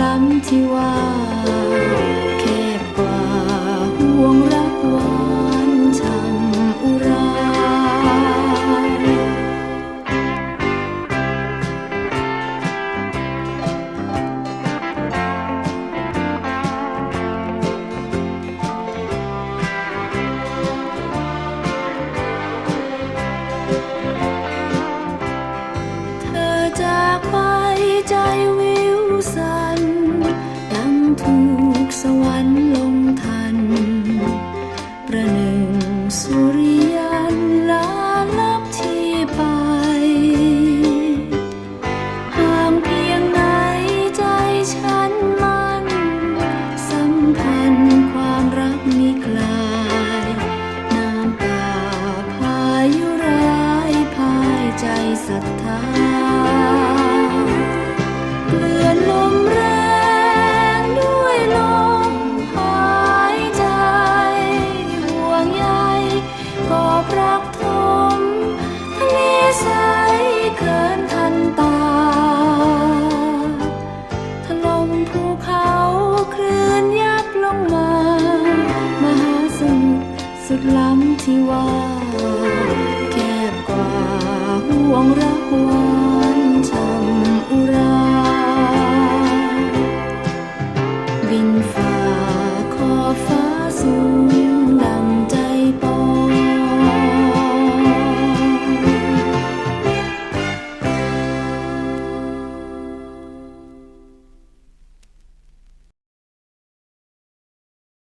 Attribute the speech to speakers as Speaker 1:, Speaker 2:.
Speaker 1: ล้ำที่ว่า soon. ภูเขาคลื่นยับลงมา มหาสมุทรสุดล้ำที่ว่าแคบกว่าห่วงรักวานชำรา บินฝาขอฟ้าสูงดัง